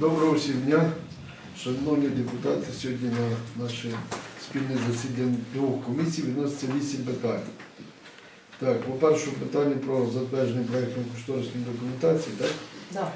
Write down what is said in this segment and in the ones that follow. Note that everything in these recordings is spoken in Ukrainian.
Доброго всім дня, шановні депутати. Сьогодні на наше спільне засідання двох комісій відноситься вісім питань. Так, по першому питанню про затвердження проєктно-кошторисної документації, так? Да.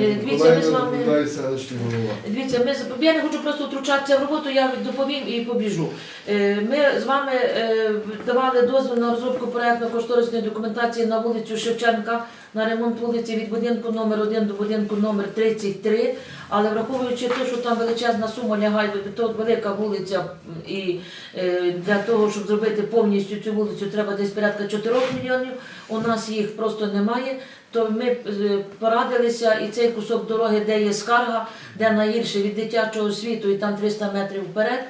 Е, дивіться, ми з вами- доповідає селищний голова. Дивіться, ми з- я не хочу просто втручатися в роботу, я доповім і побіжу. Е, Ми з вами е, давали дозвіл на розробку проєктно-кошторисної документації на вулицю Шевченка на ремонт вулиці від будинку номер 1 до будинку номер 33. Але враховуючи те, що там величезна сума лягає, то велика вулиця, і е, для того, щоб зробити повністю цю вулицю, треба десь порядка 4 мільйонів. У нас їх просто немає. То ми е, порадилися, і цей кусок дороги, де є скарга, де найгірше від дитячого світу, і там 300 метрів вперед,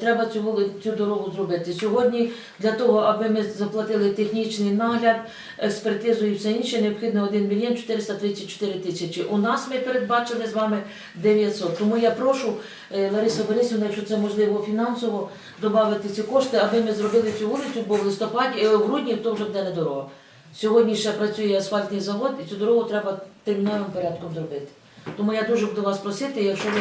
треба цю вули- цю дорогу зробити. Сьогодні для того, аби ми заплатили технічний нагляд, експертизу і все інше, необхідно 1 мільйон 434 тисячі. У нас ми передбачили з вами 900. Тому я прошу е, Ларису Борисівну, якщо це можливо фінансово, додати ці кошти, аби ми зробили цю вулицю, бо в листопаді, е, в грудні то вже буде не дорога. Сьогодні ще працює асфальтний завод, і цю дорогу треба терміновим порядком зробити. Тому я дуже буду вас просити, якщо ви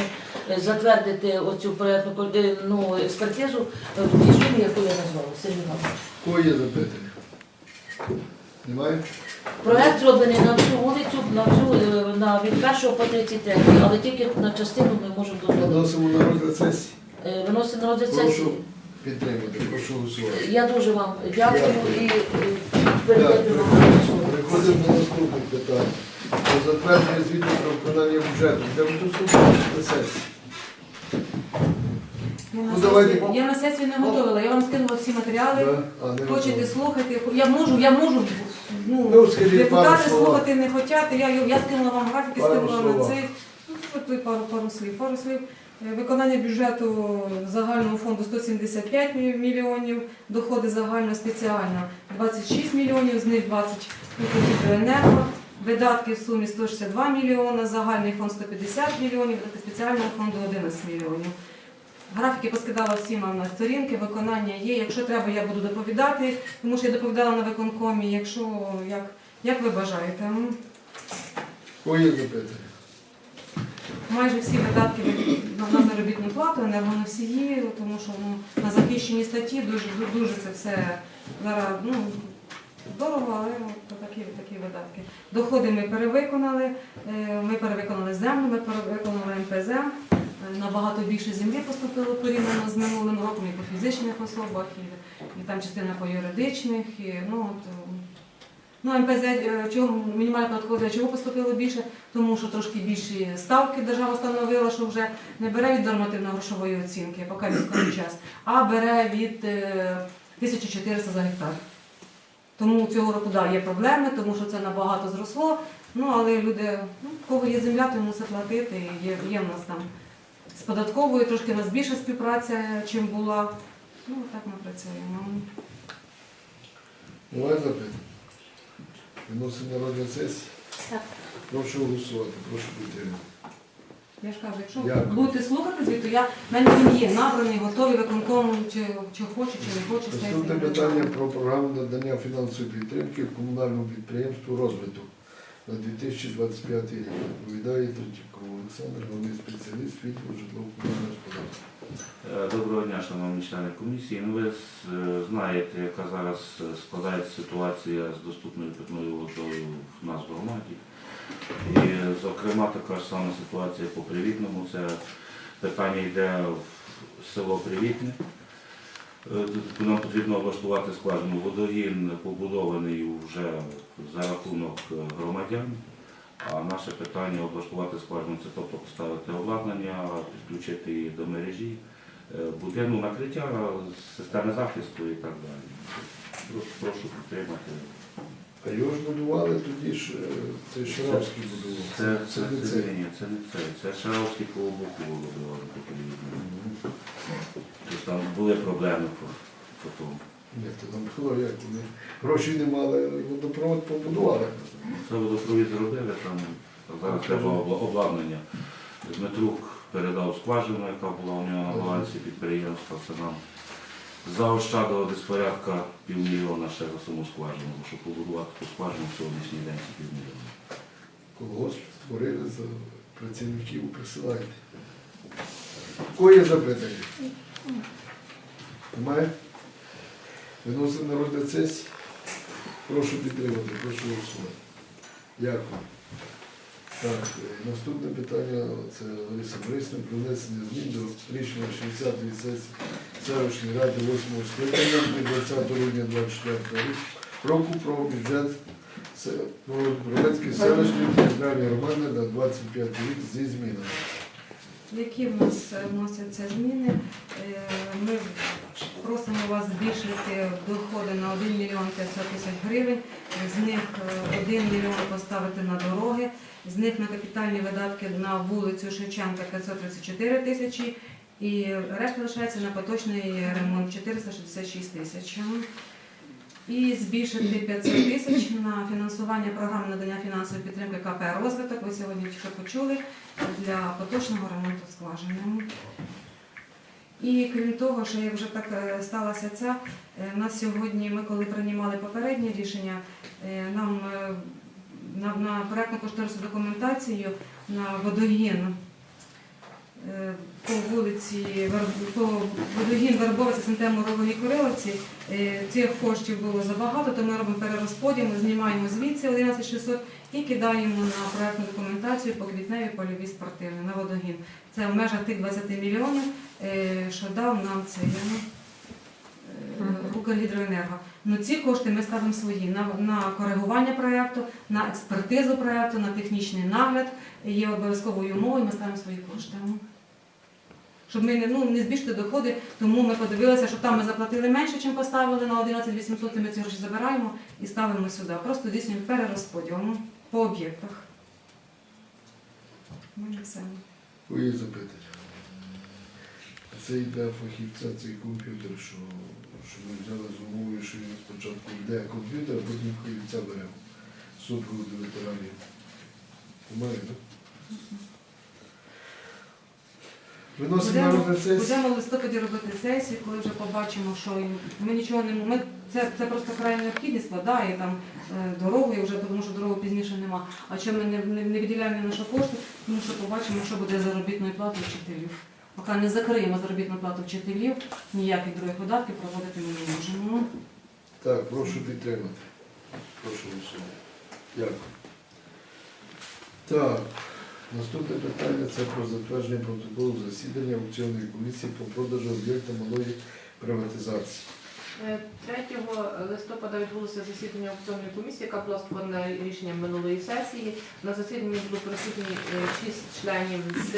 е, затвердите оцю проєктну ну, експертизу е, в тій сумі, яку я назвала, Сергій Іванович. Кого є запитання? Немає? Проєкт зроблений на всю вулицю, на всю е, на від 1 по 33, але тільки на частину ми можемо дозволити. Виносимо на розгляд сесії. Е, Виносимо на розгляд сесії. Прошу підтримати, прошу голосувати. Я дуже вам дякую і е, передаю вам слово. Переходимо до наступних питань. Затвердження звіту про виконання бюджету. Де ви доступні на сесії? Я на, Ну, давайте сесію, я на сесію не готувала, я вам скинула всі матеріали. Да? А, не Хочете готові. слухати, я можу, я можу. Ну, Ну, скажіть пару депутати слова. слухати не хочуть. Я, я скинула вам графіки, Пару скинула на слова. цей. Ну, от ви пару, пару слів. Пару слів. Е, Виконання бюджету загального фонду 175 мі- мільйонів, доходи загально спеціально 26 мільйонів, з них 20 енерго, видатки в сумі 162 мільйони, загальний фонд 150 мільйонів, видатки спеціального фонду 11 мільйонів. Графіки поскидала всім на сторінки, виконання є. Якщо треба, я буду доповідати, тому що я доповідала на виконкомі, якщо як, як ви бажаєте. М. Запитання? Майже всі видатки на, заробітну плату, енергоносії, тому що ну, на захищені статті дуже, дуже це все зараз ну, дорого, але такі, такі видатки. Доходи ми перевиконали, е, ми перевиконали землю, ми перевиконали МПЗ. Е, Набагато більше землі поступило порівняно з минулим роком і по фізичних особах, і, і там частина по юридичних. І, ну, от, е, Ну, МПЗ, чого мінімальна податкове, чого поступило більше? Тому що трошки більші ставки держава встановила, що вже не бере від нормативно-грошової оцінки, поки військовий час, а бере від е, 1400 за гектар. Тому цього року да, є проблеми, тому що це набагато зросло. Ну, але люди, ну, кого є земля, то мусить платити. Є, є в нас там з податковою трошки в нас більша співпраця, чим була. Ну, так ми працюємо. Немає запитань? Виносимо на розгляд сесії. Так. Прошу голосувати, прошу підтримати. Я ж кажу, якщо Дякую. будете слухати звіту, я в мене він є набраний, готовий виконком, чи, чи хоче, чи не хоче Наступне питання про програму надання фінансової підтримки комунальному підприємству розвиток на 2025 рік. Відповідає Третьяков Олександр, головний спеціаліст відділу житлово-комунального господарства. Е, Доброго дня, шановні члени комісії. Ну, ви знаєте, яка зараз е, складається ситуація з доступною питною водою в нас в громаді. І, зокрема, така ж сама ситуація по Привітному. Це питання йде в село Привітне. Е, Нам потрібно облаштувати скважину. Водогін побудований вже за рахунок е, громадян. А наше питання облаштувати скважину, це тобто поставити обладнання, підключити її до мережі, е, будинку накриття, системи захисту і так далі. Прошу підтримати. А його ж будували тоді ж, е, це Шаравський будував. Це, це, не це, це. ні, це не це. Це Шаровський по боку вибивали по Тобто там були проблеми по, по тому. Ні, то там було як вони гроші не мали, водопровод побудували. Це водопровід зробили, там зараз треба обладнання. Дмитрук передав скважину, яка була у нього на балансі підприємства. Це нам заощадило десь півмільйона ще за саму скважину, щоб побудувати ту скважину в сьогоднішній день це півмільйона. Колгосп створили за працівників присилайте. Кого є запитання? Немає? Виносимо на розгляд сесії. Прошу підтримати, прошу голосувати. Дякую. Так, е, наступне питання це Лариса Борисівна про внесення змін до рішення 60-ї сесії селищної ради 8 скликання від 20 грудня 24 року про бюджет Бровецької селищної територіальної громади на 25 рік зі змінами. Які в нас вносяться зміни? Е, Ми просимо вас збільшити доходи на 1 мільйон 500 тисяч гривень, з них е, 1 мільйон поставити на дороги, з них на капітальні видатки на вулицю Шевченка 534 тисячі і решта лишається на поточний ремонт 466 тисяч. І збільшити 500 тисяч на фінансування програм надання фінансової підтримки КП розвиток. Ви сьогодні тільки почули для поточного ремонту скважини. І крім того, що як вже так е, сталося ця, е, нас сьогодні, ми коли приймали попереднє рішення, е, нам е, на, на проєктну кошторисну документацію на водогін по вулиці по водогін Вербовиця Сантему Ровені Куриловці е, цих коштів було забагато, то ми робимо перерозподіл, ми знімаємо звідси 11600 і кидаємо на проєктну документацію по квітневі польові спортивні на водогін. Це в межах тих 20 мільйонів, е, що дав нам це Укргідроенерго. Ну ці кошти ми ставимо свої на, на коригування проєкту, на експертизу проєкту, на технічний нагляд. Є обов'язковою умовою, ми ставимо свої кошти. Щоб ми не, ну, не збільшити доходи, тому ми подивилися, що там ми заплатили менше, чим поставили на 11 800, і ми ці гроші забираємо і ставимо сюди. Просто здійснюємо перерозподіл ну, по об'єктах. У мене все. Запитання? Це йде фахівця цей комп'ютер, що, що ми взяли з умовою, що він спочатку йде комп'ютер, а потім фахівця беремо. Супроводу ветеранів. Немає, так? Виносимо на Будемо- розгляд сесії. Будемо в листопаді робити сесію, коли вже побачимо, що ми нічого не ми це, це просто крайня необхідність, і там е, дорогу, і вже тому що дороги пізніше нема. А чому ми не, не, не виділяємо ні на що кошти, тому що побачимо, що буде з заробітною платою вчителів. Поки не закриємо заробітну плату вчителів, ніяких других видатків проводити ми не можемо. Так, прошу підтримати. Прошу голосувати. Дякую. Так, наступне питання це про затвердження протоколу засідання аукціонної комісії по продажу об'єкта малої приватизації. Е, 3 листопада відбулося засідання аукціонної комісії, яка була створена рішенням минулої сесії. На засіданні було присутні 6 членів з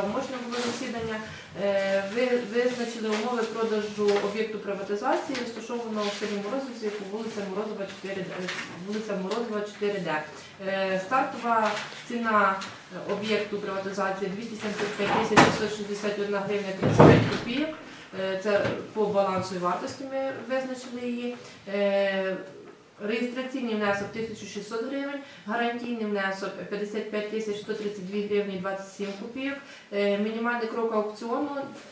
7, тобто було засідання. Е, Ви визначили умови продажу об'єкту приватизації, розташованого в селі Морозівці по вулиця Морозова 4, вулиця Морозова 4Д. Е, Стартова ціна е, об'єкту приватизації 275 тисяч 661 гривня 35 копійок. Е, Це по балансу і вартості ми визначили її. Реєстраційний внесок 1600 гривень, гарантійний внесок 55 тисяч 132 гривні 27 копійок, Е, мінімальний крок аукціону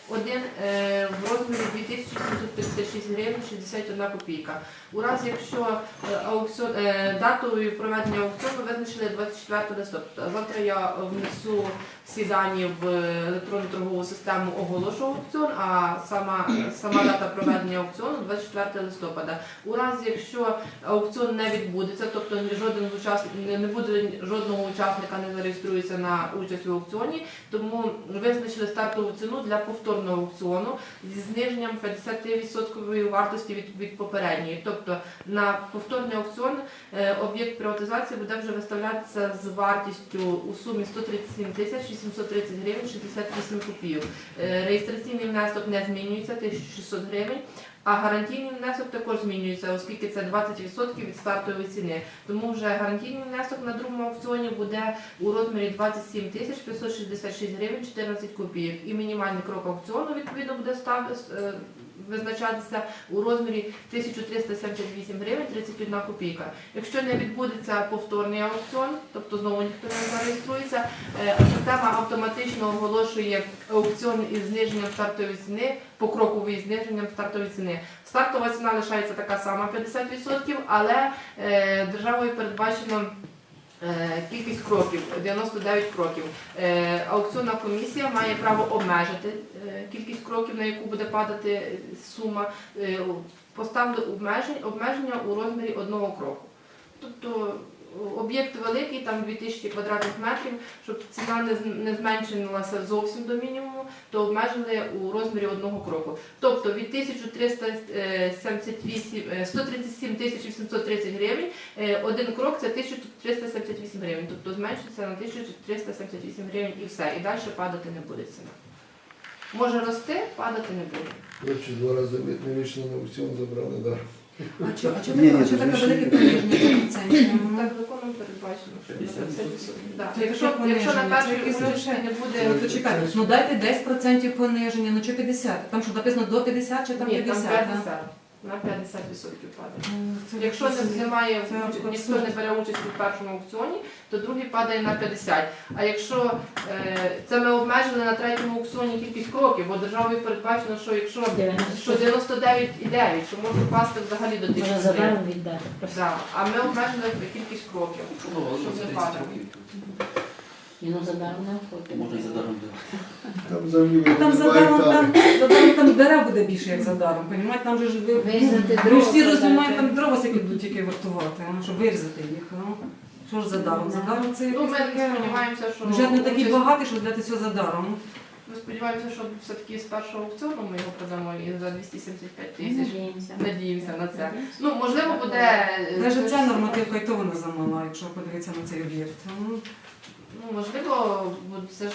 один е, в розмірі 2756 гривень 61 копійка. У разі, якщо е, аукціон, датою проведення аукціону визначили 24 листопада. Завтра я внесу всі дані в електронну торгову систему оголошу аукціон, а сама, сама дата проведення аукціону 24 листопада. У разі, якщо аукціон не відбудеться, тобто жоден учасник не буде жодного учасника не зареєструється на участь у аукціоні, тому визначили стартову ціну для повторного аукціону зі зниженням 50% вартості від, від попередньої. Тобто на повторний аукціон е, об'єкт приватизації буде вже виставлятися з вартістю у сумі 137 тисяч 830 гривень 68 копійок. Е, Реєстраційний внесок не змінюється 1600 гривень. А гарантійний внесок також змінюється, оскільки це 20% від стартової ціни. Тому вже гарантійний внесок на другому аукціоні буде у розмірі 27 тисяч 566 гривень 14 копійок. І мінімальний крок аукціону відповідно буде став, е, визначатися у розмірі 1378 гривень 31 копійка. Якщо не відбудеться повторний аукціон, тобто знову ніхто не зареєструється, е, система автоматично оголошує аукціон із зниженням стартової ціни, покрокової зниженням стартової ціни. Стартова ціна лишається така сама 50%, але е, державою передбачено Кількість кроків 99 кроків. Е, Аукціонна комісія має право обмежити е, кількість кроків, на яку буде падати е, сума. Е, Поставили обмеження, у розмірі одного кроку. Тобто об'єкт великий, там 2000 квадратних метрів, щоб ціна не, зменшилася зовсім до мінімуму, то обмежили у розмірі одного кроку. Тобто від 1378, е, 137 830 гривень, е, один крок це 1378 гривень. Тобто зменшиться на 1378 гривень і все. І далі падати не буде ціна. Може рости, падати не буде. Коротше, два рази не на аукціон, забрали дар. А чого а чого Ні, Да. Якщо, якщо на першій Ну, то чекайте, ну дайте 10% пониження, ну чи 50? Там що написано до 50 чи там Ні, там 50? 50. На 50% падає. Ну, це Якщо не- немає це ніхто не бере участь у першому аукціоні, то другий падає на 50. А якщо е, це ми обмежили на третьому аукціоні кількість кроків, бо державою передбачено, що якщо що 99,9, що може впасти взагалі до 1000 Може заберемо віддати. Да. А ми обмежили кількість кроків, щоб не падало. І ну заберемо не охоти. Можна і за даром Там землі Там за даром, там, за даром там дерев буде більше, як за даром, понімаєте? Там же ж ви, Вирізати ви дрова всі продати. розумієте, там дрова всякі будуть тільки вартувати, ну, щоб вирізати їх. Ну. Що ж за даром? За даром це Ну, якесь ми таке... сподіваємося, що Бюджет не такий участь- багатий, що дати все за даром. Ми сподіваємося, що все-таки з першого аукціону ми його продамо і за 275 тисяч. Надіємося. Надіємося на це. Ну, можливо, буде. е, Навіть ця нормативка і то вона замала, якщо подивитися на цей об'єкт. Ну, Ну, можливо, це ж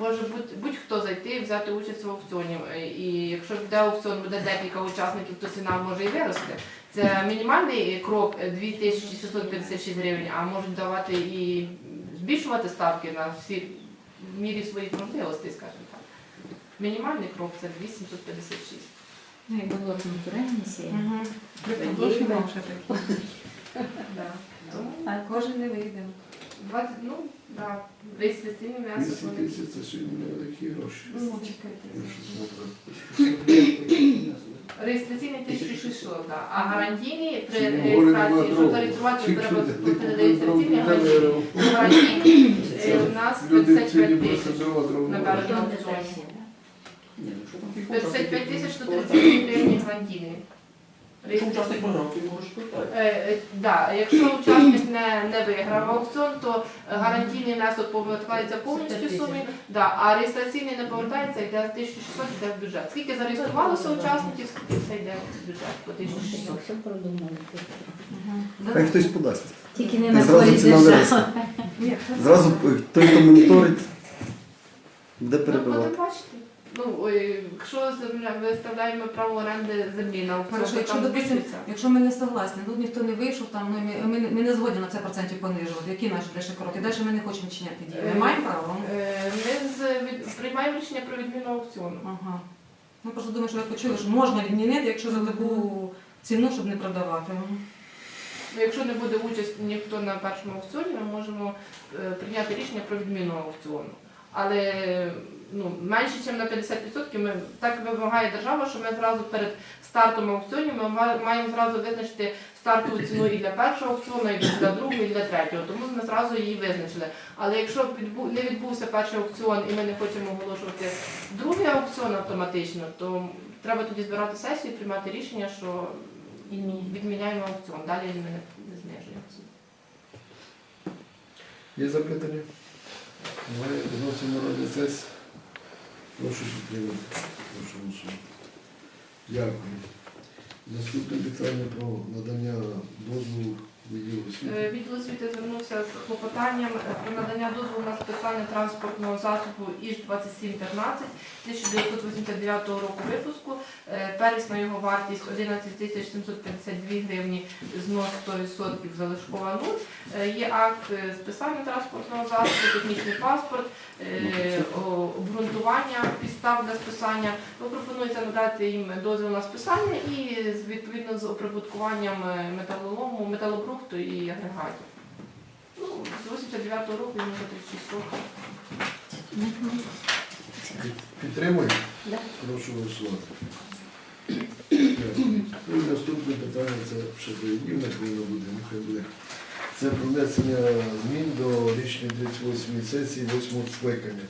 може бути будь-хто зайти і взяти участь в аукціоні. І якщо буде аукціон, буде декілька учасників, то ціна може і вирости. Це мінімальний крок е, 2656 гривень, а можуть давати і збільшувати ставки на всі в мірі своїх можливостей, скажімо так. Мінімальний крок це 2756. Ну, і було. Угу. Гроші менше Да. А Кожен не вийде. 20, ну, да, реєстраційний внесок. 200 вони- тисяч це сьогодні невеликі гроші. Ну, чекайте. Реєстраційний 1600, да. а гарантійні при Ці реєстрації, говоримо щоб про зареєструвати, Тільки треба ти сплатити купив реєстраційний гарантійний. Гарантійний е, у нас Люди 55 цілі тисяч. просто дрова дрова. На не Ні, ну що там 55 тисяч 132 гривні гарантійний. Якщо учасник програв, ти можеш питати. Е, е, да, якщо учасник не, не виграв аукціон, то гарантійний внесок повертається повністю сумі, да, а реєстраційний не повертається, йде 1600, йде в бюджет. Скільки зареєструвалося учасників, скільки все йде в бюджет по 1600. Все продумали. Хай хтось подасть. Тільки не І на зразу ціна держави. виросте. Зразу е, той, хто моніторить, буде Ну, перебивати. будемо бачити. Ну, ой, якщо земля виставляємо право оренди землі на аукціон, Хорошо, то якщо, там допустим, якщо ми не согласні, ну ніхто не вийшов, там, ну, ми, ми, не- ми не згодні на це процентів понижувати, які наші далі кроки? Далі ми не хочемо чиняти дії. Ми Е, маємо право? Е, Ми з- від- приймаємо рішення про відміну аукціону. Ага. Ну просто думаю, що ви почули, що можна відмінити, якщо за таку ціну, щоб не продавати. Ну, Якщо не буде участь ніхто на першому аукціоні, ми можемо е, прийняти рішення про відміну аукціону. Але ну, менше, ніж на 50% ми так вимагає держава, що ми зразу перед стартом аукціонів ми ма- маємо зразу визначити стартову ціну і для першого аукціону, і для другого, і для третього. Тому ми зразу її визначили. Але якщо не відбувся перший аукціон і ми не хочемо оголошувати другий аукціон автоматично, то треба тоді збирати сесію і приймати рішення, що відміняємо аукціон. Далі ми не, не знижуємо. Є запитання? Немає. вносимо на розгляд сесії. Прошу підтримати. Прошу голосувати. Дякую. Наступне питання про надання дозволу Відділ освіти звернувся з клопотанням е, про надання дозволу на списання транспортного засобу ІЖ 2715 1989 року випуску. Е, Первісна його вартість 11 тисяч 752 гривні, знос 100% залишкова 0. Е, Є акт е, списання транспортного засобу, технічний паспорт, е, обґрунтування підстав для списання. Ну, Пропонується надати їм дозвіл на списання і відповідно з оприбуткуванням е, металолому, металобрухту і агрегатів. Ну, з 89-го року йому вже 36 років. Підтримує? Да. Прошу голосувати. Ну, і наступне питання це ще до Єдів, не повинно бути, нехай буде. Це про внесення змін до рішення 38 сесії 8 скликання.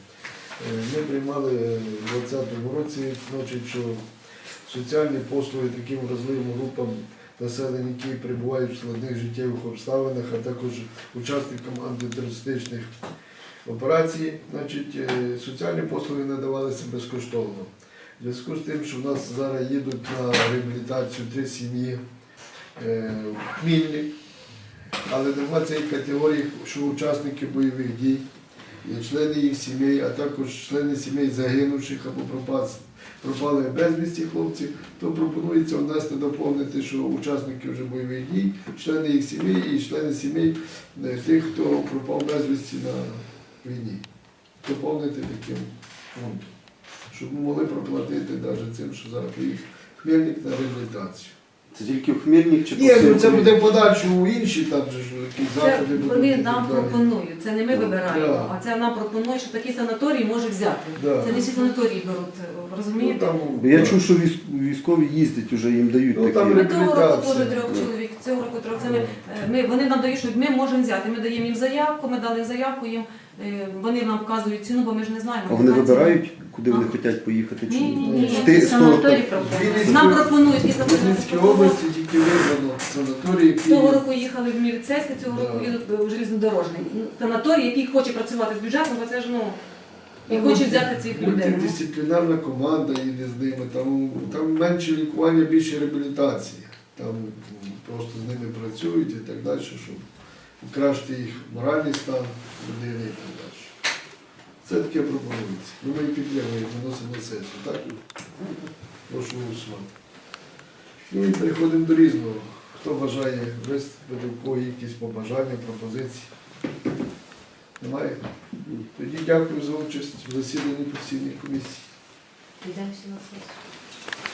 Е, Ми приймали в 2020 році, значить, що соціальні послуги таким вразливим групам населення, які перебувають в складних життєвих обставинах, а також учасникам антитерористичних операцій, значить, е, соціальні послуги надавалися безкоштовно. В зв'язку з тим, що в нас зараз їдуть на реабілітацію три сім'ї е, в Хмільник, але нема цієї категорії, що учасники бойових дій, члени їх сімей, а також члени сімей загинувших або пропали безвісті хлопців, то пропонується внести доповнити, що учасники вже бойових дій, члени їх сімей і члени сімей е, тих, хто пропав безвісті на війні. Доповнити таким пунктом, щоб ми могли проплатити навіть цим, що зараз приїхав Хмельник на реабілітацію. Це тільки в Хмельник чи по Ні, ну це буде в подальшому інші там же ж якісь Це заходи. будуть вони і нам далі. пропонують, це не ми вибираємо, Да. а це нам пропонують, що такі санаторії може взяти. Да. Це не всі санаторії беруть, Ну, розумієте? там, Бо Я чув, що військ- військові їздять, вже їм дають Ну, там Ми того року реабілітація. теж трьох чоловік, цього року трьох. Це ми, е, ми, вони нам дають, що ми можемо взяти. Ми даємо їм заявку, ми дали заявку їм, е, вони нам вказують ціну, бо ми ж не знаємо. А вони яка ціна. вибирають, куди вони хочуть поїхати? Чи Ні, ні, ні. Ти- з Санаторій пропонує. Нам пропонують і В Вінницькій області тільки вибрано санаторії, які Того року їхали в Міліцейське, цього року Да. їдуть в железнодорожний. Ну, Санаторій, який хоче працювати з бюджетом, бо це ж ну і Ну, хоче взяти цих людей. ну. мультидисциплінарна команда їде з ними, там, там менше лікування, більше реабілітація. Там просто з ними працюють і так далі, щоб покращити їх моральний стан людини і так далі. Це таке пропонується. Ну, ми підтримуємо, виносимо сесію, так? Прошу голосувати. Ну і переходимо до різного. Хто бажає виступити, у кого якісь побажання, пропозиції? Немає? Тоді дякую за участь в засіданні постійної комісії. Йдемо на сесію.